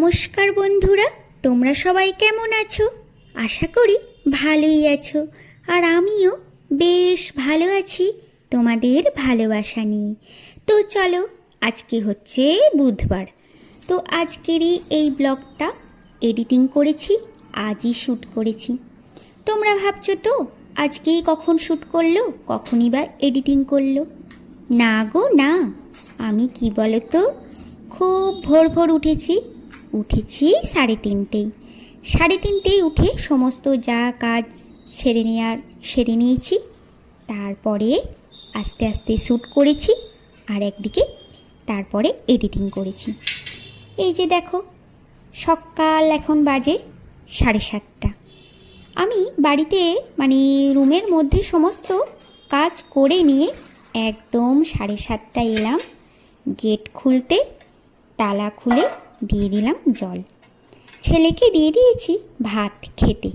নমস্কার বন্ধুরা, তোমরা সবাই কেমন আছো? আশা করি ভালোই আছো। আর আমিও বেশ ভালো আছি, তোমাদের ভালোবাসা নিয়ে। তো চলো, আজকে হচ্ছে বুধবার। তো আজকেরই এই ব্লগটা এডিটিং করেছি, আজই শ্যুট করেছি। তোমরা ভাবছ তো, আজকেই কখন শ্যুট করল, কখনই বা এডিটিং করল? না গো, না। আমি কি বলো তো খুব ভোর ভোর উঠেছি উঠেছি সাড়ে তিনটেই। সাড়ে তিনটেই উঠে সমস্ত যা কাজ সেরে নেওয়ার সেরে নিয়েছি। তারপরে আস্তে আস্তে শ্যুট করেছি আর একদিকে তারপরে এডিটিং করেছি। এই যে দেখো, সকাল এখন বাজে সাড়ে সাতটা। আমি বাড়িতে মানে রুমের মধ্যে সমস্ত কাজ করে নিয়ে একদম সাড়ে সাতটায় এলাম। গেট খুলতে, তালা খুলে দিয়ে দিলাম জল। ছেলেকে দিয়ে দিয়েছি ভাত খেতে।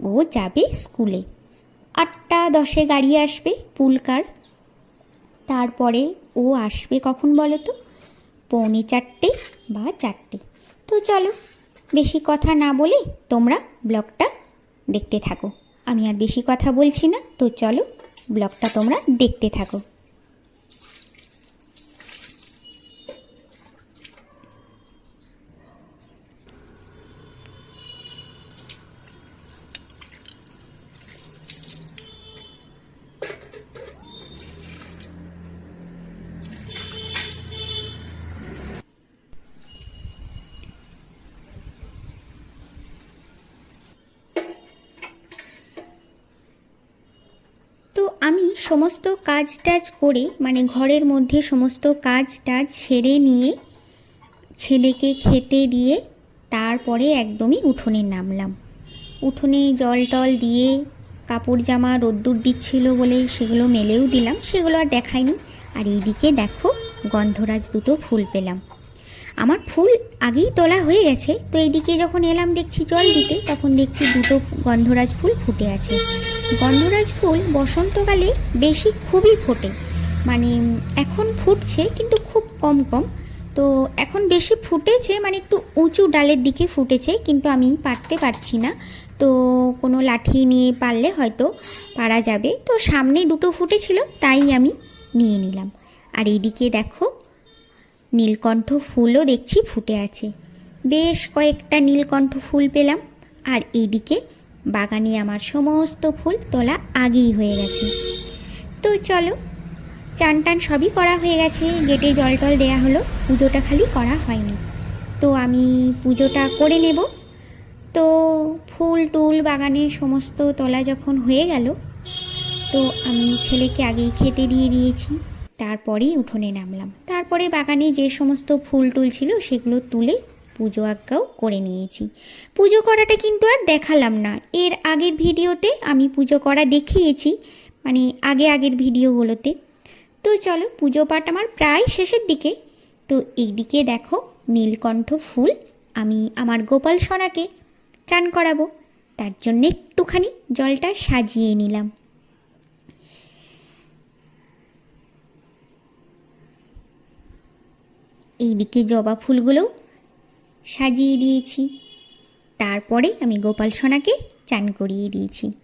ও যাবে স্কুলে। আটটা দশে গাড়ি আসবে পুলকার। তারপরে ও আসবে কখন বলো তো পৌনে চারটে বা চারটে। তো চলো, বেশি কথা না বলে তোমরা ব্লগটা দেখতে থাকো। আমি আর বেশি কথা বলছি না, তো চলো ব্লগটা তোমরা দেখতে থাকো তো আমি সমস্ত কাজ টাজ করে মানে ঘরের মধ্যে সমস্ত কাজ টাজ সেরে নিয়ে ছেলেকে খেতে দিয়ে তারপরে একদমই উঠোনে নামলাম। উঠোনে জল টল দিয়ে কাপড় জামা রোদ্দুর দিচ্ছিল বলে সেগুলো মেলেও দিলাম, সেগুলো আর দেখাইনি। আর এইদিকে দেখো গন্ধরাজ দুটো ফুল পেলাম। আমার ফুল আগেই তোলা হয়ে গেছে, তো এইদিকে যখন এলাম দেখছি জল দিতে, তখন দেখছি দুটো গন্ধরাজ ফুল ফুটে আছে। গন্ধরাজ ফুল বসন্তকালে বেশি খুবই ফোটে। মানে এখন ফুটছে, কিন্তু খুব কম কম। তো এখন বেশি ফুটেছে মানে একটু উঁচু ডালের দিকে ফুটেছে, কিন্তু আমি পারতে পারছি না। তো কোনো লাঠি নিয়ে পারলে হয়তো পারা যাবে। তো সামনে দুটো ফুটেছিল, তাই আমি নিয়ে নিলাম। আর এইদিকে দেখো, নীলকণ্ঠ ফুলও দেখছি ফুটে আছে। বেশ কয়েকটা নীলকণ্ঠ ফুল পেলাম। আর এইদিকে বাগানে আমার সমস্ত ফুল তোলা আগেই হয়ে গেছে। তো চলো চান টান সবই করা হয়ে গেছে, গেটে জল টল দেওয়া হলো, পুজোটা খালি করা হয়নি। তো আমি পুজোটা করে নেব। তো ফুল, টুল, বাগানের সমস্ত তোলা যখন হয়ে গেল, তো আমি ছেলেকে আগেই খেতে দিয়ে দিয়েছি। তারপরেই উঠোনে নামলাম। তারপরে বাগানে যে সমস্ত ফুল টুল ছিল সেগুলো তুলে পুজো আজ্ঞাও করে নিয়েছি। পুজো করাটা কিন্তু আর দেখালাম না। এর আগের ভিডিওতে আমি পুজো করা দেখিয়েছি মানে আগে আগের ভিডিওগুলোতে। তো চলো, পুজো পাঠ আমার প্রায় শেষের দিকে। তো এইদিকে দেখো, নীলকণ্ঠ ফুল আমি আমার গোপাল সোনাকে চান করাবো। তার জন্য একটুখানি জলটা সাজিয়ে নিলাম। এইদিকে জবা ফুলগুলোও সাজিয়ে দিয়েছি। তারপরে আমি গোপাল সোনাকে চান করিয়ে দিয়েছি।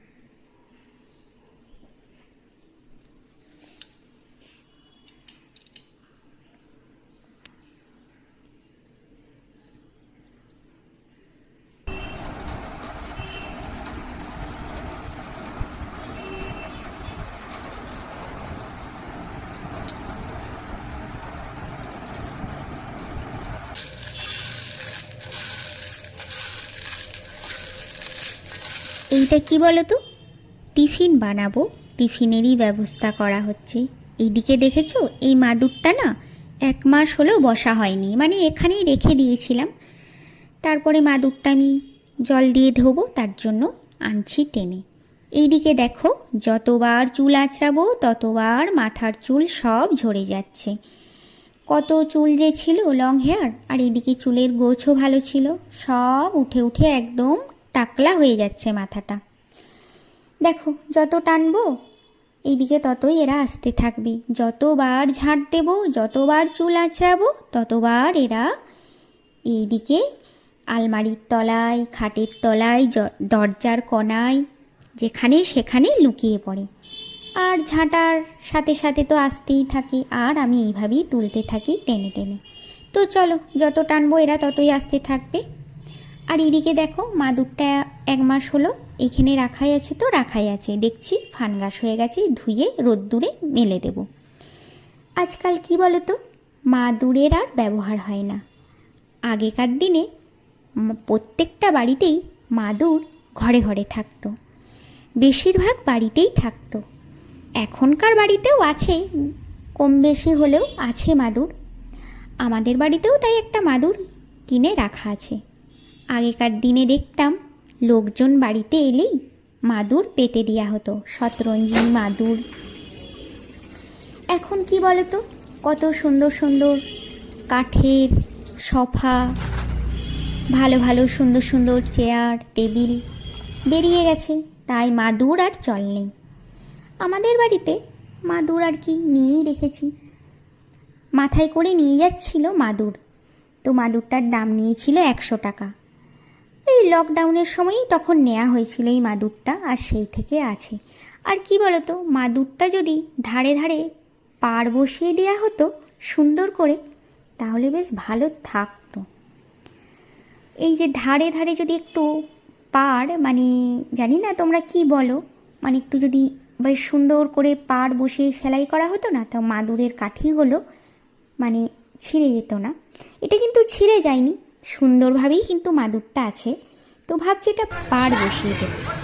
এইটা কি বলো তো টিফিন বানাবো, টিফিনেরই ব্যবস্থা করা হচ্ছে। এইদিকে দেখেছ? এই মাদুরটা না এক মাস হলেও বসা হয়নি। মানে এখানেই রেখে দিয়েছিলাম। তারপরে মাদুরটা আমি জল দিয়ে ধোবো, তার জন্য আনছি টেনে। এইদিকে দেখো, যতবার চুল আঁচড়াবো, ততবার মাথার চুল সব ঝরে যাচ্ছে। কত চুল যে ছিল, লং হেয়ার, আর এদিকে চুলের গোছও ভালো ছিল। সব উঠে উঠে একদম টাকলা হয়ে যাচ্ছে মাথাটা। দেখো, যত টানবো, এইদিকে ততই এরা আসতে থাকবে। যতবার ঝাঁট দেবো, যতবার চুল আঁচড়াবো, ততবার এরা এইদিকে আলমারির তলায়, খাটের তলায় দরজার কোনায়, যেখানে সেখানে লুকিয়ে পড়ে। আর ঝাঁটার সাথে সাথে তো আসতেই থাকে, আর আমি এইভাবেই তুলতে থাকি টেনে টেনে। তো চলো, যত টানবো, এরা ততই আসতে থাকবে। আর এদিকে দেখো, মাদুরটা এক মাস হলো, এখানে রাখাই আছে তো, রাখাই আছে। দেখছি ফানগাস হয়ে গেছে, ধুয়ে রোদ্দুরে মেলে দেব। আজকাল কি বলো তো মাদুরের আর ব্যবহার হয় না। আগেকার দিনে প্রত্যেকটা বাড়িতেই মাদুর ঘরে ঘরে থাকতো। বেশিরভাগ বাড়িতেই থাকতো। এখনকার বাড়িতেও আছে, কম বেশি হলেও আছে মাদুর। আমাদের বাড়িতেও তাই একটা মাদুর কিনে রাখা আছে। আগেকার দিনে দেখতাম লোকজন বাড়িতে এলেই মাদুর পেতে দেওয়া হতো শতরঞ্জি মাদুর। এখন কি বলো তো কত সুন্দর সুন্দর কাঠের সোফা, ভালো ভালো সুন্দর সুন্দর চেয়ার, টেবিল বেরিয়ে গেছে, তাই মাদুর আর চল নেই। আমাদের বাড়িতে মাদুর আর কি নিয়েই রেখেছি। মাথায় করে নিয়ে যাচ্ছিল মাদুর। তো মাদুরটার দাম নিয়েছিল একশো টাকা। এই লকডাউনের সময়ই তখন নেওয়া হয়েছিল এই মাদুরটা, আর সেই থেকে আছে। আর কি বলতো, মাদুরটা যদি ধারে ধারে পার বসিয়ে দেওয়া হতো সুন্দর করে, তাহলে বেশ ভালো থাকতো। এই যে ধারে ধারে যদি একটু পার মানে জানি না তোমরা কি বলো মানে একটু যদি বেশ সুন্দর করে পার বসিয়ে সেলাই করা হতো না, তো মাদুরের কাঠিগুলো মানে ছিঁড়ে যেত না। এটা কিন্তু ছিঁড়ে যায়নি সুন্দরভাবেই কিন্তু মাদুরটা আছে। তো ভাবছি এটা পার বসিয়ে দেবো।